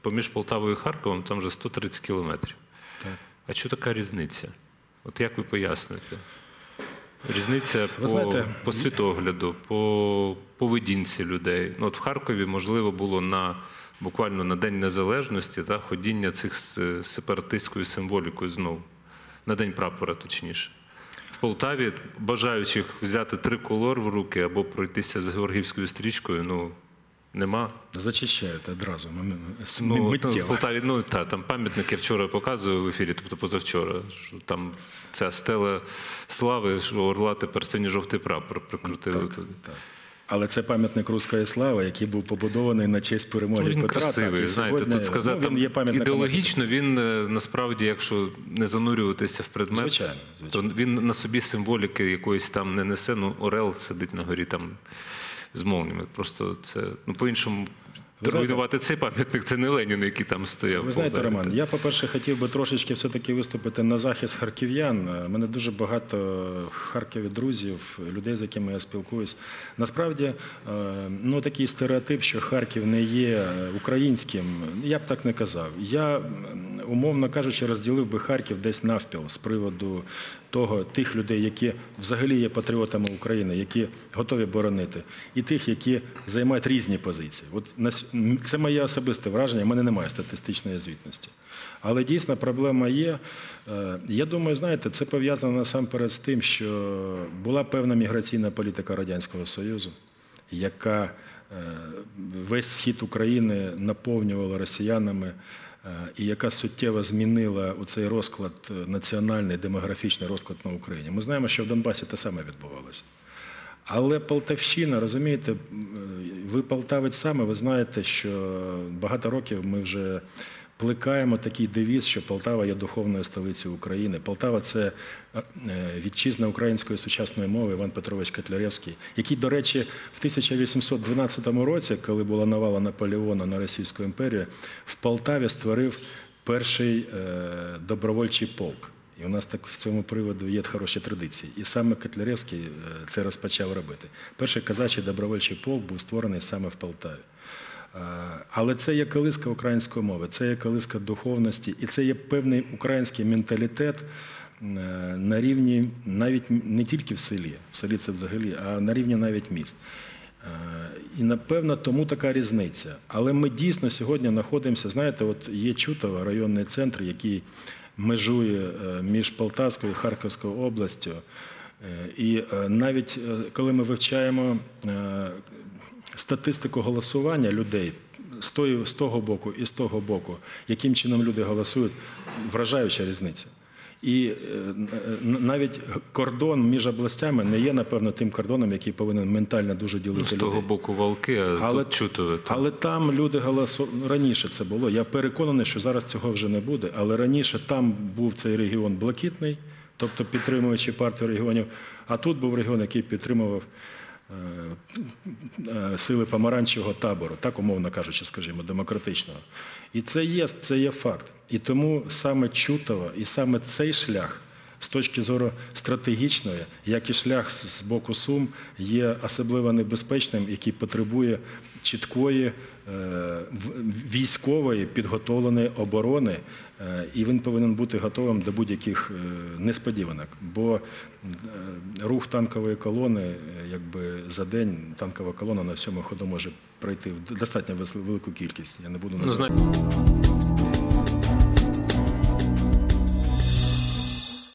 поміж Полтавою і Харковом там вже 130 кілометрів. Так. А що така різниця? От як ви поясните? Різниця Ви по, знаєте, по світогляду, по поведінці людей. Ну, от в Харкові, можливо, було на буквально на День Незалежності та, ходіння цих сепаратистською символікою знову. На День прапора, точніше. В Полтаві бажаючих взяти триколор в руки або пройтися з Георгіївською стрічкою, ну, нема. Зачищаєте одразу м- Ну, в. Полтаві, ну та там пам'ятники вчора показую в ефірі, тобто позавчора. Що там ця стела слави, що орла тепер синьо-жовтий прапор прикрутили Так, туди. так. Але це пам'ятник руської слави, який був побудований на честь перемоги Ну, він Петра. красивий, так, знаєте, сьогодні, тут сказати ну, він є ідеологічно він е, насправді, якщо не занурюватися в предмет, Звичайно, звичайно. то він на собі символіки якоїсь там не несе. Ну, Орел сидить на горі там з молніями. Просто це ну по-іншому. Руйнувати цей пам'ятник це не Ленін, який там стояв. Ви знаєте. Роман, я, по-перше, хотів би трошечки все-таки виступити на захист харків'ян. Е, Мене дуже багато в Харкові друзів, людей, з якими я спілкуюсь. Насправді, е, ну такий стереотип, що Харків не є е, українським, я б так не казав. Я, умовно кажучи, розділив би Харків десь навпіл з приводу того, тих людей, які взагалі є патріотами України, які готові боронити, і тих, які займають різні позиції. От це моє особисте враження. в мене немає статистичної звітності. Але дійсно проблема є. Е, Я думаю, знаєте, це пов'язано насамперед з тим, що була певна міграційна політика Радянського Союзу, яка е, весь схід України наповнювала росіянами, і яка суттєво змінила цей розклад е, національний демографічний розклад на Україні. Ми знаємо, що в Донбасі те саме відбувалося. Але Полтавщина, розумієте, ви полтавець саме, ви знаєте, що багато років ми вже плекаємо такий девіз, що Полтава є духовною столицею України. Полтава це е, вітчизна української сучасної мови Іван Петрович Котляревський, який, до речі, в 1812 році, коли була навала Наполеона на Російську імперію, в Полтаві створив перший е, добровольчий полк. І у нас так в цьому приводу є хороші традиції. І саме Котляревський е, це розпочав робити. Перший казачий добровольчий полк був створений саме в Полтаві. Е, Але це є колиска української мови, це є колиска духовності, і це є певний український менталітет е, на рівні навіть не тільки в селі, в селі це взагалі, а на рівні навіть міст. Е, І напевно тому така різниця. Але ми дійсно сьогодні знаходимося. Знаєте, от є Чутово, районний центр, який межує між Полтавською і Харківською областю. І навіть коли ми вивчаємо статистику голосування людей з, тої, з того боку і з того боку, яким чином люди голосують, вражаюча різниця. І е, навіть кордон між областями не є, напевно, тим кордоном, який повинен ментально дуже ділити Ну, з людей. того боку валки, а Але- тут чутове. Але там люди голосували раніше це було. Я переконаний, що зараз цього вже не буде. Але раніше там був цей регіон блакитний, тобто підтримуючи партію регіонів. А тут був регіон, який підтримував сили помаранчевого табору, так умовно кажучи, скажімо, демократичного. І це є, це є факт. І тому саме Чутова і саме цей шлях. З точки зору стратегічної, як і шлях з боку Сум, є особливо небезпечним, який потребує чіткої е, військової підготовленої оборони, е, і він повинен бути готовим до будь-яких е, несподіванок. Бо рух танкової колони, якби за день танкова колона на всьому ходу може пройти в достатньо велику кількість. Я не буду називати.